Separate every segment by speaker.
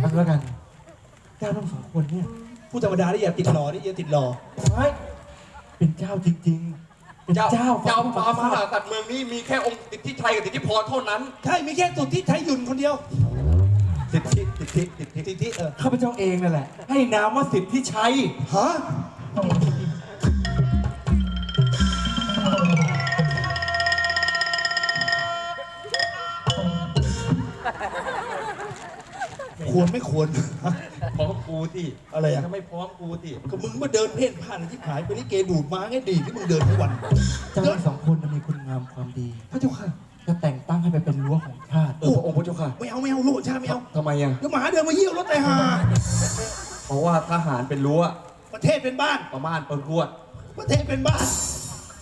Speaker 1: เอาแล้วกันเจ้าทั้งสองคนเนี่ย
Speaker 2: ผู้ธรรมดาได้อย่าติดหล่อได้อย่าติดหล่อ
Speaker 1: ไม่เป็นเจ้าจริงๆเป็น
Speaker 3: เจ้า
Speaker 1: เจ้า
Speaker 3: เจ้า
Speaker 1: ฟ้
Speaker 3: ฟ้ามาตัดเมืองนี้มีแค่องค์สิทธิชัยกับสิทธิพรเท่านั้น
Speaker 2: ใช่ มีแค่สุดที่ไทยหยุ่นคนเดียว
Speaker 3: สิทธิสิทธิสิทธิ
Speaker 2: สิทธิเออ
Speaker 1: ข้าพเจ้าเองนั่นแหละ ให้นามว่าสิทธิชัย
Speaker 2: ฮะ ควรไม่ควร
Speaker 3: พร้อมกูสิ
Speaker 2: อะไรอะ
Speaker 3: ถ้าไม่พร้อมกูสิ
Speaker 2: ก็มึงมาเดินเพ่นผ่านที่หายไปนี่เกดูดม้าไงดีที่มึงเดินทุกวัน
Speaker 1: เจ้าทั้งสองคนน่ะมีคุณงามความดี
Speaker 2: พระเจ้าค่ะ
Speaker 1: จะแต่งตั้งให้ไปเป็นรั้วของชาติ
Speaker 3: เออพระองค์พระเจ้าค่ะ
Speaker 2: ไม่เอาไม่เอาลูกชาติไม่เอา
Speaker 3: ทำไมอะ
Speaker 2: เดี๋ยวหมาเดินมาเยี่ยวรถแต่หา
Speaker 3: เพราะว่าทหารเป็นรั้ว
Speaker 2: ประเทศเป็นบ้าน
Speaker 3: ประมาณเปิดรวด
Speaker 2: ประเทศเป็นบ้าน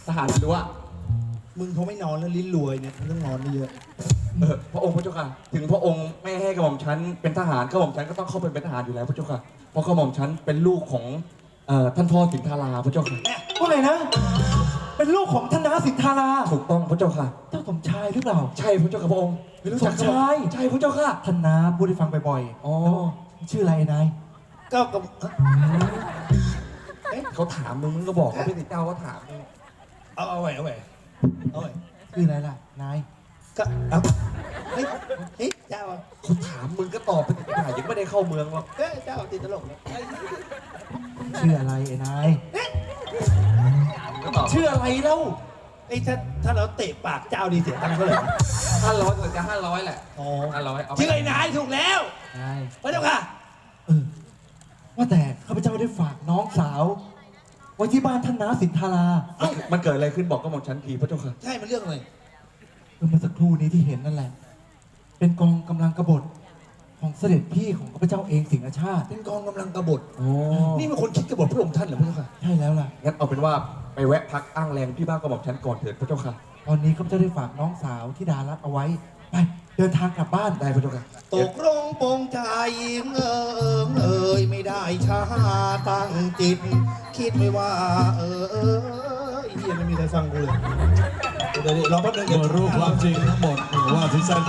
Speaker 3: ทหารเป็นรั้ว
Speaker 2: มึงเขาไม่นอนแล้วลิ้นรวยเนี่ยมึงต้องนอนเยอะ
Speaker 3: เออพระองค์พระเจ้าค่ะ ถึงพระองค์ไม่ให้กระหม่อมฉันเป็นทหารกระหม่อมฉันก็ต้องเข้าไปเป็นทหารอยู่แล้วพระเจ้าค่ะ เพราะกระหม่อมฉันเป็นลูกของเอ่อท่านพ่อสินธาราพระเจ้าค่ะ
Speaker 1: ว่าไงนะ เป็นลูกของท่านนาสิทธารา
Speaker 3: ถูกต้องพระเจ้าค่ะ
Speaker 1: เจ้าสมชายหรือเปล่า
Speaker 3: ใช่พระเจ้าค่ะพระองค์ไม่รู้จัก
Speaker 1: สมชาย
Speaker 3: ใช่พระเจ้าค่ะ
Speaker 1: ท่านนาพูดให้ฟังบ่อยๆ
Speaker 3: อ๋อ
Speaker 1: แล้วชื่ออะไรนาย
Speaker 2: ก็กับ
Speaker 3: เขาถามมึงมึงก็บอกเขาไม่ติดเจ้าก็ถามมึง
Speaker 2: เอาเอาไว้เอาไว้เอาไว้
Speaker 1: ชื่ออะไรล่ะ นาย
Speaker 2: ก็เอาเฮ้ยเฮ้ยเจ้าอะ
Speaker 3: เขาถามมึงก็ตอบไปติดหายังไม่ได้เข้าเมืองหรอก
Speaker 2: เฮ้ยเจ้าติดตลกเนี่ย
Speaker 1: ชื่ออะไรไอ้นาย
Speaker 3: มึงก็ตอบ
Speaker 1: ชื่ออะไรเล่า
Speaker 2: ไอ้ยถ้าถ้าเราเตะปากเจ้าดีเสียตังค์เท่าไหร่
Speaker 3: ห้าร้อยเกิดจะห้าร้อยแหละ
Speaker 2: อ๋อ
Speaker 3: ห้าร้อยเอาไป
Speaker 2: ชื่อไอ้นายถูกแล้ว
Speaker 1: นาย
Speaker 2: พระเจ้าค่ะ
Speaker 1: เออว่าแต่ข้าพเจ้าได้ฝากน้องสาวไว้ที่บ้านท่านนาสินธารา
Speaker 3: มันมันเกิดอะไรขึ้นบอกก็หมดชั้นทีพระเจ้าค่ะ
Speaker 2: ใช่มันเรื่องอะไร
Speaker 1: เออเมื่อสักครู่นี้ที่เห็นนั่นแหละ เป็นกองกำลังกบฏของเสด็จพี่ของข้าพเจ้าเองสิงหชาติ
Speaker 2: เป็นกองกำลังกบฏ
Speaker 3: อ๋อ
Speaker 2: นี่เป็นคนคิดกบฏพระองค์ท่านเหรอพระเจ้าค่ะ
Speaker 1: ใช่แล้วล่ะ
Speaker 3: งั้นเอาเป็นว่าไปแวะพักอ้างแรงที่บ้านก็บอกชั้นก่อนเถิดพระเจ้าค่ะ
Speaker 1: ตอนนี้ข้าพเจ้าได้ฝากน้องสาวที่ดารัตเอาไว้ ไปเดินทางกลับบ้าน
Speaker 3: ได้พระเจ้าค่ะ
Speaker 2: ตกลงปรงใจเอิงเอ่ยไม่ได้ช้าตั้งจิต คิดไม่ว่า เออเออไอ้เฮียไม่มีใครฟังกูเลย เดี๋ยวเดี๋ยวรอแป๊บนึงเดี๋ยว
Speaker 4: เมื่อรู้ความจริงทั้งหมดว่าที่แซน